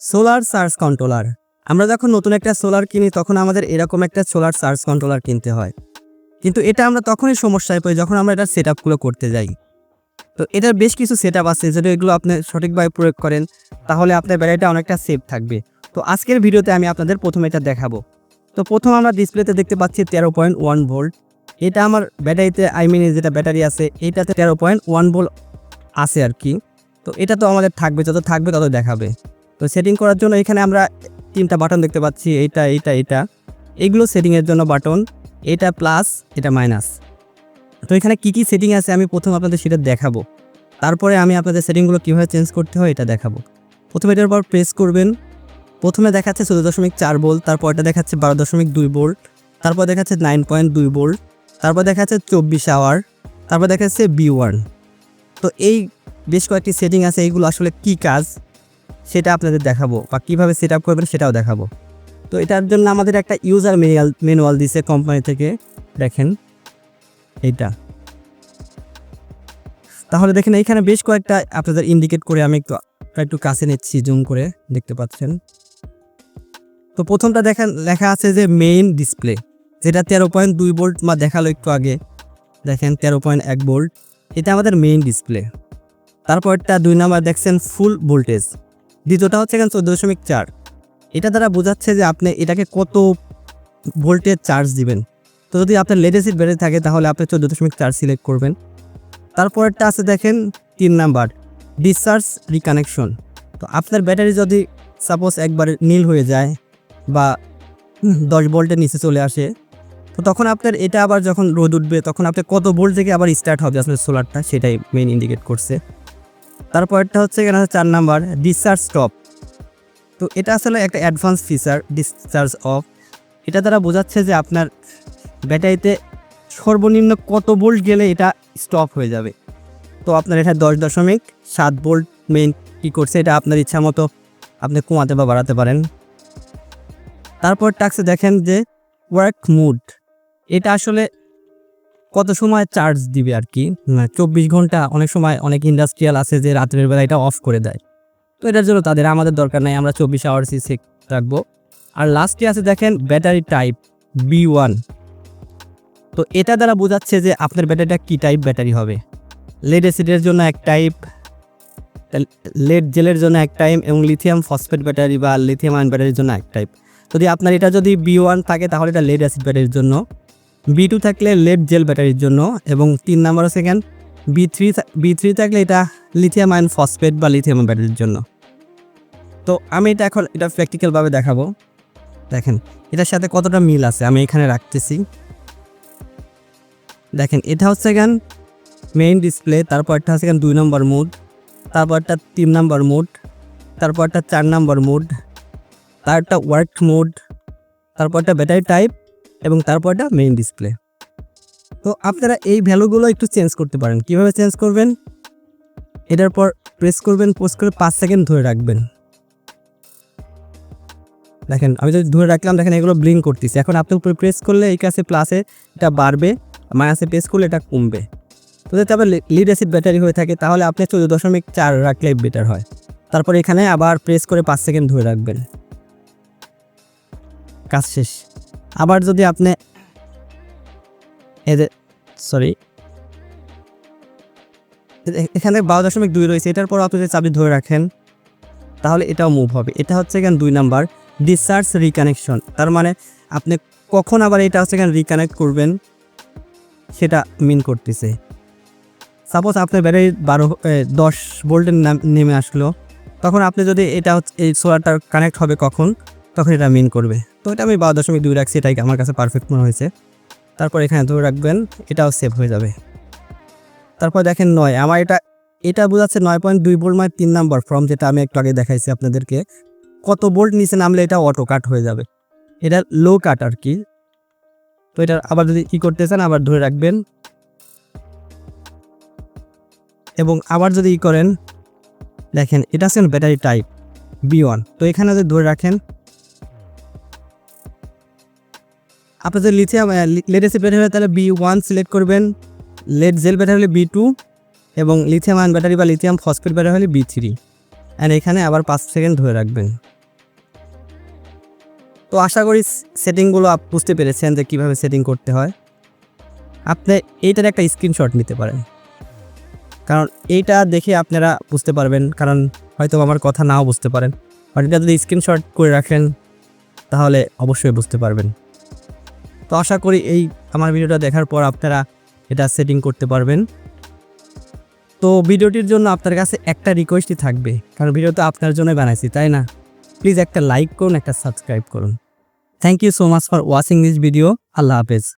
Solar charge controller. আমরা যখন নতুন একটা সোলার কিনি, তখন আমাদের এরকম একটা সোলার চার্জ কন্ট্রোলার কিনতে হয়। কিন্তু এটা আমরা তখনই সমস্যায় পাই যখন আমরা এটা সেট আপগুলো করতে যাই। তো এটার বেশ কিছু সেট আপ আছে, যদি এগুলো আপনি সঠিকভাবে প্রয়োগ করেন, তাহলে আপনার ব্যাটারিটা অনেকটা সেফ থাকবে। তো আজকের ভিডিওতে আমি আপনাদের প্রথমে এটা দেখাবো। তো প্রথম আমরা ডিসপ্লেতে দেখতে পাচ্ছি তেরো পয়েন্ট ওয়ান ভোল্ট। এটা আমার ব্যাটারিতে আই মিন যেটা ব্যাটারি আছে, এইটাতে তেরো পয়েন্ট ওয়ান ভোল্ট আছে আর কি। তো এটা তো আমাদের থাকবে, যত থাকবে তত দেখাবে। তো সেটিং করার জন্য এখানে আমরা তিনটা বাটন দেখতে পাচ্ছি, এইটা এইটা এটা এগুলো সেটিংয়ের জন্য বাটন এটা প্লাস এটা মাইনাস তো এখানে কি কি সেটিং আছে আমি প্রথম আপনাদের সেটা দেখাবো। তারপরে আমি আপনাদের সেটিংগুলো কীভাবে চেঞ্জ করতে হয় এটা দেখাবো। প্রথমে এটার উপর প্রেস করবেন। প্রথমে দেখাচ্ছে চোদ্দ দশমিক চার বোল্ট তারপর এটা দেখাচ্ছে বারো দশমিক দুই বোল্ট তারপর দেখাচ্ছে নাইন পয়েন্ট দুই বোল্ট তারপর দেখাচ্ছে চব্বিশ আওয়ার তারপর দেখাচ্ছে বি ওয়ান তো এই বেশ কয়েকটি সেটিং আছে এইগুলো আসলে কি কাজ? সেটা আপনাদের দেখাবো বা কীভাবে সেট আপ করবেন সেটাও দেখাবো। তো এটার জন্য আমাদের একটা ইউজার ম্যানুয়াল ম্যানুয়াল দিছে কোম্পানি থেকে। দেখেন, এইটা। তাহলে দেখেন, এইখানে বেশ কয়েকটা আপনাদের ইন্ডিকেট করে আমি একটু একটু কাছে নিচ্ছি জুম করে, দেখতে পাচ্ছেন। তো প্রথমটা দেখেন, লেখা আছে যে মেইন ডিসপ্লে যেটা তেরো পয়েন্ট দুই ভোল্ট মা দেখাল একটু আগে। দেখেন, তেরো পয়েন্ট এক ভোল্ট এটা আমাদের মেইন ডিসপ্লে তারপরটা দুই নাম্বার দেখছেন ফুল ভোল্টেজ দ্বিতীয়টা হচ্ছে এখানে চোদ্দ দশমিক চার। এটা দ্বারা বোঝাচ্ছে যে আপনি এটাকে কত ভোল্টেজ চার্জ দিবেন। তো যদি আপনার লেটেস্ট ব্যাটারি থাকে, তাহলে আপনি চোদ্দ দশমিক চার সিলেক্ট করবেন। তারপরেরটা আছে দেখেন তিন নাম্বার ডিসচার্জ রিকানেকশন তো আপনার ব্যাটারি যদি সাপোজ একবার নীল হয়ে যায় বা দশ ভোল্টের নিচে চলে আসে, তো তখন আপনার এটা আবার যখন রোদ উঠবে, তখন আপনার কত ভোল্ট থেকে আবার স্টার্ট হবে আপনার সোলারটা সেটাই মেইন ইন্ডিকেট করছে। তারপরটা হচ্ছে এখানে আছে চার নাম্বার ডিসচার্জ স্টপ তো এটা আসলে একটা অ্যাডভান্স ফিচার ডিসচার্জ অফ এটা দ্বারা বোঝাচ্ছে যে আপনার ব্যাটারিতে সর্বনিম্ন কত বোল্ট গেলে এটা স্টপ হয়ে যাবে। তো আপনার এটা দশ দশমিক সাত বোল্ট মেইন কী করছে, এটা আপনার ইচ্ছা মতো আপনি কমাতে বা বাড়াতে পারেন। তারপর টাক্সে দেখেন যে ওয়ার্ক মুড এটা আসলে কত সময় চার্জ দিবে আর কি চব্বিশ ঘণ্টা অনেক সময় অনেক ইন্ডাস্ট্রিয়াল আছে যে রাত্রের বেলা এটা অফ করে দেয়। তো এটার জন্য তাদের আমাদের দরকার নাই, আমরা চব্বিশ আওয়ার্সই চেক রাখব আর লাস্টে আছে দেখেন ব্যাটারি টাইপ বি ওয়ান তো এটা দ্বারা বোঝাচ্ছে যে আপনার ব্যাটারিটা কী টাইপ ব্যাটারি হবে? লেড অ্যাসিডের জন্য এক টাইপ লেড জেলের জন্য এক টাইপ এবং লিথিয়াম ফসফেট ব্যাটারি বা লিথিয়াম আয়ন ব্যাটারির জন্য এক টাইপ যদি আপনার এটা যদি বি ওয়ান থাকে তাহলে এটা লেড অ্যাসিড ব্যাটারির জন্য। বি টু থাকলে লেড জেল ব্যাটারির জন্য এবং তিন number second B three B three থাকলে এটা লিথিয়াম আয়ন ফসফেট বা লিথিয়াম ব্যাটারির জন্য। তো আমি এটা এখন এটা প্র্যাকটিক্যালভাবে দেখাবো। দেখেন, এটার সাথে কতটা মিল আছে আমি এখানে রাখতেছি। দেখেন, এটা হচ্ছে গান মেইন ডিসপ্লে তারপরটা হচ্ছে গান দুই নম্বর মুড তারপরটা তিন নম্বর মুড তারপরটা চার নম্বর মুড তারটা ওয়ার্ক মুড তারপরটা ব্যাটারি টাইপ এবং তারপরটা মেইন ডিসপ্লে তো আপনারা এই ভ্যালুগুলো একটু চেঞ্জ করতে পারেন। কীভাবে চেঞ্জ করবেন? এটার পর প্রেস করবেন পোস্ট করে পাঁচ সেকেন্ড ধরে রাখবেন। দেখেন, আমি যদি ধরে রাখলাম, দেখেন এগুলো ব্লিঙ্ক করতেছি। এখন আপনি উপরে প্রেস করলে এই কাছে প্লাসে এটা বাড়বে মাইনাসে প্রেস করলে এটা কমবে। তো যদি আবার লিড অ্যাসিড ব্যাটারি হয়ে থাকে, তাহলে আপনি চোদ্দ দশমিক চার রাখলে বেটার হয়। তারপর এখানে আবার প্রেস করে পাঁচ সেকেন্ড ধরে রাখবেন। কাজ শেষ। আবার যদি আপনি এদের সরি এখানে বারো দশমিক দুই রয়েছে, এটার পর আপনি যদি চাবি ধরে রাখেন, তাহলে এটাও মুভ হবে। এটা হচ্ছে এখানে দুই নাম্বার ডিসচার্জ রিকানেকশন তার মানে আপনি কখন আবার এটা হচ্ছে এখানে রিকানেক্ট করবেন, সেটা মিন করতেছে। সাপোজ আপনার ব্যাটারি বারো দশ ভোল্টের নাম- আসলো, তখন আপনি যদি এটা এই সোলারটার কানেক্ট হবে কখন? তখন এটা মিন করবে। তো এটা আমি বারো দশমিক দুই রাখছি, এটাই আমার কাছে পারফেক্ট মনে হয়েছে। তারপর এখানে ধরে রাখবেন, এটাও সেভ হয়ে যাবে। তারপর দেখেন নয়, আমার এটা এটা বোঝাচ্ছে নয় পয়েন্ট দুই বোল্ট মানে তিন নাম্বার ফর্ম যেটা আমি একটু আগে দেখাইছি আপনাদেরকে। কত বোল্ট নিচে নামলে এটা অটো কাট হয়ে যাবে। এটা লো কাট আর কি। তো এটা আবার যদি কী করতে চান, আবার ধরে রাখবেন। এবং আবার যদি ই করেন, দেখেন এটা হচ্ছে ব্যাটারি টাইপ বি ওয়ান তো এখানে যদি ধরে রাখেন আপনি যদি লিথিয়াম লেটেস্ট ব্যাটারি হলে তাহলে বি ওয়ান সিলেক্ট করবেন। লেড জেল ব্যাটারি হলে বি টু এবং লিথিয়াম আয়ন ব্যাটারি বা লিথিয়াম ফসফেট ব্যাটারি হলে বি থ্রি অ্যান্ড এখানে আবার পাঁচ সেকেন্ড ধরে রাখবেন। তো আশা করি সেটিংগুলো আপ বুঝতে পেরেছেন যে কীভাবে সেটিং করতে হয়। আপনি এইটার একটা স্ক্রিনশট নিতে পারেন। কারণ এইটা দেখে আপনারা বুঝতে পারবেন, কারণ হয়তো আমার কথা নাও বুঝতে পারেন। আর এটা যদি স্ক্রিনশট করে রাখেন, তাহলে অবশ্যই বুঝতে পারবেন। তো আশা করি এই আমার ভিডিওটা দেখার পর আপনারা এটা সেটিং করতে পারবেন। তো ভিডিওটির জন্য আপনার কাছে একটা রিকোয়েস্টই থাকবে, কারণ ভিডিও তো আপনার জন্যই বানাইছি, তাই না? প্লিজ একটা লাইক করুন, একটা সাবস্ক্রাইব করুন। Thank you so much for watching this video আল্লাহ হাফেজ।